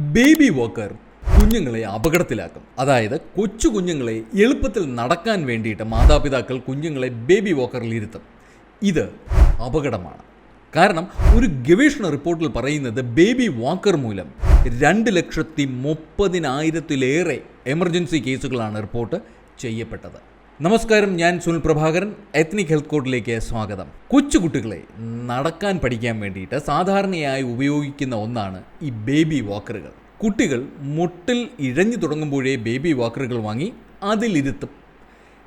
Baby walker കുഞ്ഞുങ്ങളെ അപകടത്തിലാക്കും. അതായത് കൊച്ചു കുഞ്ഞുങ്ങളെ എളുപ്പത്തിൽ നടക്കാൻ വേണ്ടിയിട്ട് മാതാപിതാക്കൾ കുഞ്ഞുങ്ങളെ ബേബി വാക്കറിൽ ഇരുത്തും. ഇത് അപകടമാണ്. കാരണം ഒരു ഗവേഷണ റിപ്പോർട്ടിൽ പറയുന്നത് ബേബി വാക്കർ മൂലം രണ്ട് ലക്ഷത്തി മുപ്പതിനായിരത്തിലേറെ എമർജൻസി കേസുകളാണ് റിപ്പോർട്ട് ചെയ്യപ്പെട്ടത്. നമസ്കാരം ഞാൻ സുനിൽ പ്രഭാകരൻ. എത്നിക് ഹെൽത്ത് കോഡിലേക്ക് സ്വാഗതം. കൊച്ചുകുട്ടികളെ നടക്കാൻ പഠിക്കാൻ വേണ്ടിയിട്ട് സാധാരണയായി ഉപയോഗിക്കുന്ന ഒന്നാണ് ഈ ബേബി വാക്കറുകൾ കുട്ടികൾ മുട്ടിൽ ഇഴഞ്ഞു തുടങ്ങുമ്പോഴേ ബേബി വാക്കറുകൾ വാങ്ങി അതിലിരുത്തും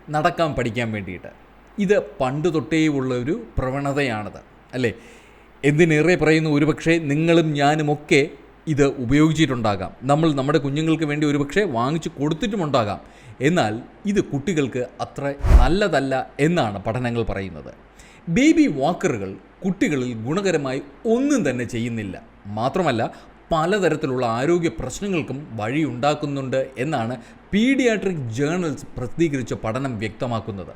നടക്കാൻ പഠിക്കാൻ വേണ്ടിയിട്ട്. ഇത് പണ്ട് തൊട്ടേ ഉള്ള ഒരു പ്രവണതയാണത് അല്ലേ? എന്തിനേറെ പറയുന്നു ഒരുപക്ഷെ നിങ്ങളും ഞാനുമൊക്കെ ഇത് ഉപയോഗിച്ചിട്ടുണ്ടാകാം. നമ്മൾ നമ്മുടെ കുഞ്ഞുങ്ങൾക്ക് വേണ്ടി ഒരുപക്ഷെ വാങ്ങിച്ചു കൊടുത്തിട്ടുമുണ്ടാകാം എന്നാൽ ഇത് കുട്ടികൾക്ക് അത്ര നല്ലതല്ല എന്നാണ് പഠനങ്ങൾ പറയുന്നത്. ബേബി വാക്കറുകൾ കുട്ടികളിൽ ഗുണകരമായി ഒന്നും തന്നെ ചെയ്യുന്നില്ല. മാത്രമല്ല പലതരത്തിലുള്ള ആരോഗ്യ പ്രശ്നങ്ങൾക്കും വഴിയുണ്ടാക്കുന്നുണ്ട് എന്നാണ് പീഡിയാട്രിക് ജേണൽസ് പ്രസിദ്ധീകരിച്ച പഠനം വ്യക്തമാക്കുന്നത്.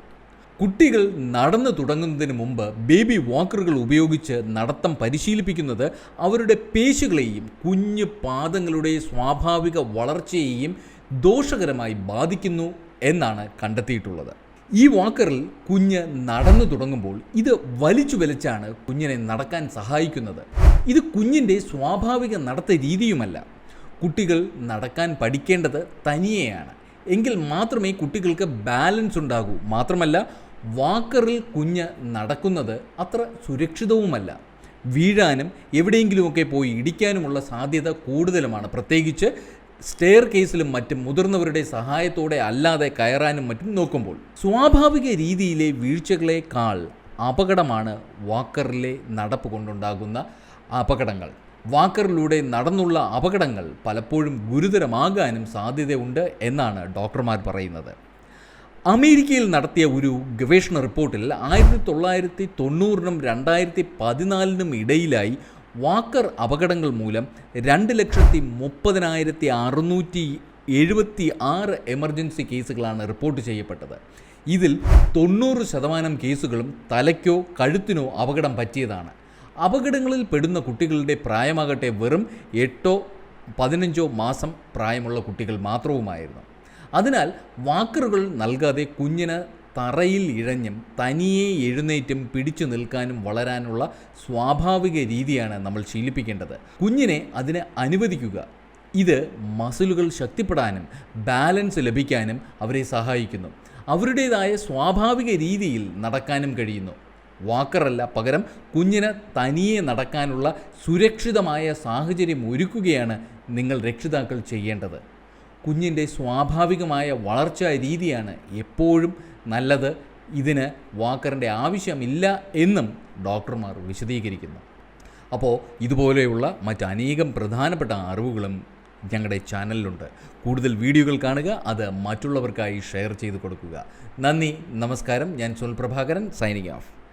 കുട്ടികൾ നടന്നു തുടങ്ങുന്നതിന് മുമ്പ് ബേബി വാക്കറുകൾ ഉപയോഗിച്ച് നടത്തം പരിശീലിപ്പിക്കുന്നത് അവരുടെ പേശികളെയും കുഞ്ഞു പാദങ്ങളുടെ സ്വാഭാവിക വളർച്ചയെയും ദോഷകരമായി ബാധിക്കുന്നു എന്നാണ് കണ്ടെത്തിയിട്ടുള്ളത്. ഈ വാക്കറിൽ കുഞ്ഞ് നടന്നു തുടങ്ങുമ്പോൾ ഇത് വലിച്ചു വലിച്ചാണ് കുഞ്ഞിനെ നടക്കാൻ സഹായിക്കുന്നത്. ഇത് കുഞ്ഞിന്റെ സ്വാഭാവിക നടത്ത രീതിയുമല്ല. കുട്ടികൾ നടക്കാൻ പഠിക്കേണ്ടത് തനിയെയാണ്. എങ്കിൽ മാത്രമേ കുട്ടികൾക്ക് ബാലൻസ് ഉണ്ടാകൂ. മാത്രമല്ല വാക്കറിൽ കുഞ്ഞ് നടക്കുന്നത് അത്ര സുരക്ഷിതവുമല്ല. വീഴാനും എവിടെയെങ്കിലുമൊക്കെ പോയി ഇടിക്കാനുമുള്ള സാധ്യത കൂടുതലുമാണ്. പ്രത്യേകിച്ച് സ്റ്റെയർ കേസിലും മറ്റും മുതിർന്നവരുടെ സഹായത്തോടെ അല്ലാതെ കയറാനും മറ്റും നോക്കുമ്പോൾ. സ്വാഭാവിക രീതിയിലെ വീഴ്ചകളേക്കാൾ അപകടമാണ് വാക്കറിലെ നടപ്പ് കൊണ്ടുണ്ടാകുന്ന അപകടങ്ങൾ. വാക്കറിലൂടെ നടന്നുള്ള അപകടങ്ങൾ പലപ്പോഴും ഗുരുതരമാകാനും സാധ്യതയുണ്ട് എന്നാണ് ഡോക്ടർമാർ പറയുന്നത്. അമേരിക്കയിൽ നടത്തിയ ഒരു ഗവേഷണ റിപ്പോർട്ടിൽ ആയിരത്തി തൊള്ളായിരത്തി തൊണ്ണൂറിനും രണ്ടായിരത്തി പതിനാലിനും ഇടയിലായി വാക്കർ അപകടങ്ങൾ മൂലം രണ്ട് ലക്ഷത്തി മുപ്പതിനായിരത്തി അറുന്നൂറ്റി എഴുപത്തി ആറ് എമർജൻസി കേസുകളാണ് റിപ്പോർട്ട് ചെയ്യപ്പെട്ടത്. ഇതിൽ തൊണ്ണൂറ് ശതമാനം കേസുകളും തലയ്ക്കോ കഴുത്തിനോ അപകടം പറ്റിയതാണ്. അപകടങ്ങളിൽ പെടുന്ന കുട്ടികളുടെ പ്രായമാകട്ടെ വെറും എട്ടോ പതിനഞ്ചോ മാസം പ്രായമുള്ള കുട്ടികൾ മാത്രവുമായിരുന്നു. അതിനാൽ വാക്കറുകൾ നൽകാതെ കുഞ്ഞിന് തറയിൽ ഇഴഞ്ഞും തനിയെ എഴുന്നേറ്റും പിടിച്ചു നിൽക്കാനും വളരാനുള്ള സ്വാഭാവിക രീതിയാണ് നമ്മൾ ശീലിപ്പിക്കേണ്ടത്. കുഞ്ഞിനെ അതിനെ അനുവദിക്കുക. ഇത് മസിലുകൾ ശക്തിപ്പെടാനും ബാലൻസ് ലഭിക്കാനും അവരെ സഹായിക്കുന്നു. അവരുടേതായ സ്വാഭാവിക രീതിയിൽ നടക്കാനും കഴിയുന്നു. വാക്കറല്ല. പകരം കുഞ്ഞിന് തനിയെ നടക്കാനുള്ള സുരക്ഷിതമായ സാഹചര്യം ഒരുക്കുകയാണ് നിങ്ങൾ രക്ഷിതാക്കൾ ചെയ്യേണ്ടത്. കുഞ്ഞിന്റെ സ്വാഭാവികമായ വളർച്ചാ രീതിയാണ് എപ്പോഴും നല്ലത്. ഇതിന് വാക്കറിന്റെ ആവശ്യമില്ല എന്നും ഡോക്ടർമാർ വിശദീകരിക്കുന്നു. അപ്പോൾ ഇതുപോലെയുള്ള മറ്റനേകം പ്രധാനപ്പെട്ട അറിവുകളും ഞങ്ങളുടെ ചാനലിലുണ്ട്. കൂടുതൽ വീഡിയോകൾ കാണുക അത് മറ്റുള്ളവർക്കായി ഷെയർ ചെയ്ത് കൊടുക്കുക. നന്ദി നമസ്കാരം. ഞാൻ സുനിൽ പ്രഭാകരൻ സൈനിങ് ഓഫ്.